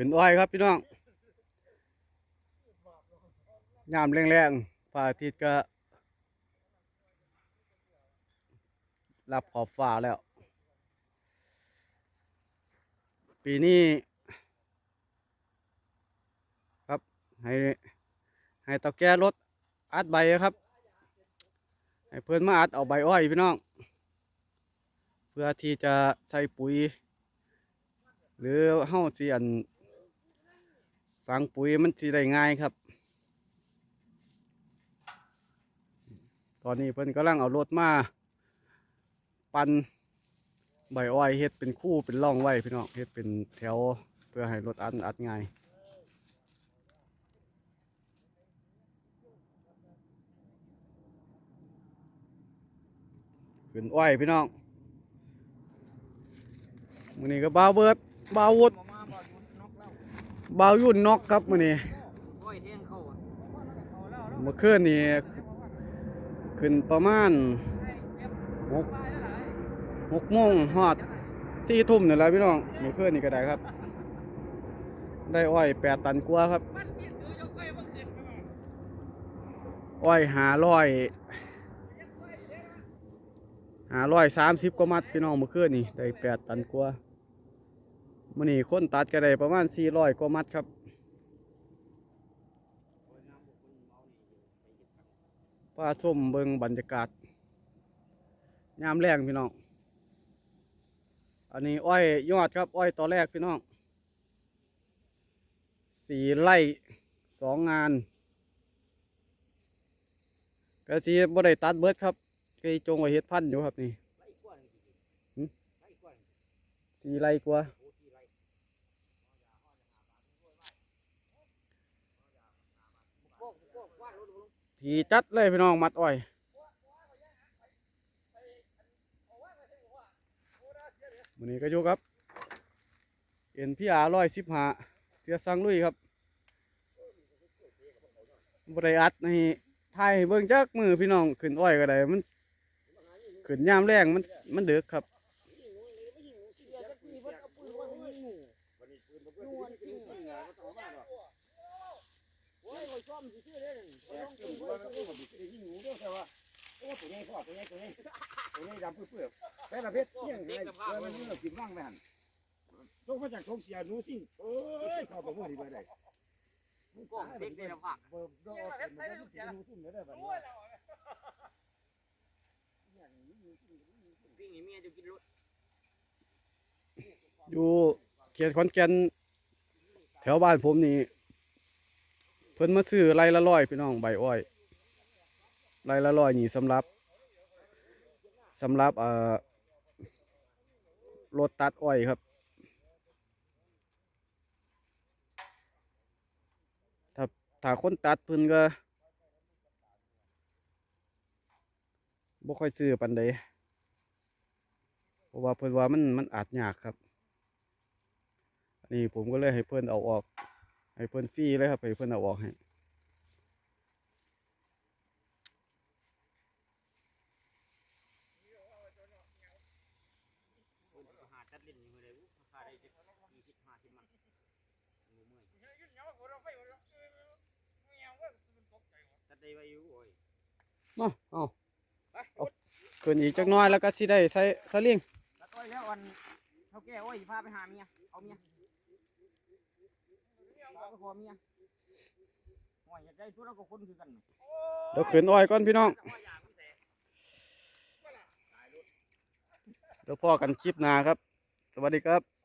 ขึ้นอ้อยครับพี่น้องยามแรงๆฟ้าอาทิตย์ก็รับขอบฟ้าแล้ว ปีนี้ครับให้ให้ตาแก้รถอัดใบครับ ให้เพื่อนมาอัดเอาใบอ้อยพี่น้อง เพื่อที่จะใส่ปุ๋ย หรือเฮ้าสิอัน ฝังปุ๋ยมันสิได้ง่ายครับ ตอนนี้เพิ่นกำลังเอารถมา ปันใบอ้อยเฮ็ดเป็นคู่เป็นร่องไว้พี่น้องเฮ็ดเป็นแถวเพื่อให้รถอัดอัดง่ายขึ้นอ้อยพี่น้องมื้อนี้ก็บาวเบิดบาววุฒ บ่มาบ่หยุดนกแล้ว บาวยุ่นนอกครับมื้อนี้โอ้ยเที่ยงเข้าอะเมื่อคืนนี่ขึ้นประมาณหกหกโมงฮอดสี่ทุ่มนี่แหละพี่น้องเมื่อคืนนี่ก็ได้ครับ ได้อ้อยแปดตันกว่าครับ อ้อยหาร้อยหาร้อยสามสิบกว่ามัดพี่น้องเมื่อคืนนี่ได้แปดตันกว่า มื่อนี้ค้นตัดก็ได้ประมาณสี่ร้อยกว่ามัดครับป้าส้มเบิงบรรยากาศยามแรงพี่น้อง อันนี้อ้อยยอดครับ อ้อยต่อแรกพี่น้องสี่ไร่สองงานก็สีบ่ได้ตัดเบิดครับก็จงไว้เฮ็ดพันอยู่ครับนี่สี่ไร่กว่า ทีจัดเลยพี่น้องมัดอ้อยวันนี้ก็อยู่ครับเอ็นพี่อาร้อยสิบห้าเสียสังลุยครับบริอัดในไทยเบิ่งจักมือพี่น้องขึ้นอ้อยก็ได้มันขึ้นยามแรงมันมันเดือกครับ แต่ละเพชรเที่ยงไงเออมันเลิกกินว่างไปหันลงมาจากทงเสียหนูสิเอ้ยเข้าไปเมื่อดีไปได้กล้องเด็กได้ละภาคเบิกดอกเป็นมันหนูสิเลยได้บัดนี้วิ่งให้เมียจะกินรถอยู่เขตขอนแก่นแถวบ้านผมนี่ เพิ่นมาซื้อไรละร้อยพี่น้องใบอ้อยไรละร้อยนี่สำหรับสำหรับเอ่อรถตัดอ้อยครับ ถ้าถ้าคนตัดเพิ่นก็บ่ค่อยซื้อปานใดเพราะว่าเพิ่นว่ามันมันอาจยากครับนนี้ผมก็เลยให้เพื่อนเอาออก ให้เพื่อนฟรีเลยครับให้เพื่อนเอาออกให้หาจัดล่นอยู่เลยราคาได้จะยี่สิบห้าสิบมันหมูเมื่อยจัดได้ไว้อยู่โอ้ยมาเอาเอาเกินอีกจักน้อยแล้วก็สิได้ใส่สลิงแล้วก็แล้ววันเท่าแก่โอ้ยพาไปหาเมียเอาเมีย เมียโอ้ยอยากได้ตัวเราก็คนคือกันเดี๋ยวขืนอ้อยก่อนพี่น้องเดี๋ยวพ่อกันคลิปหน้าครับ สวัสดีครับ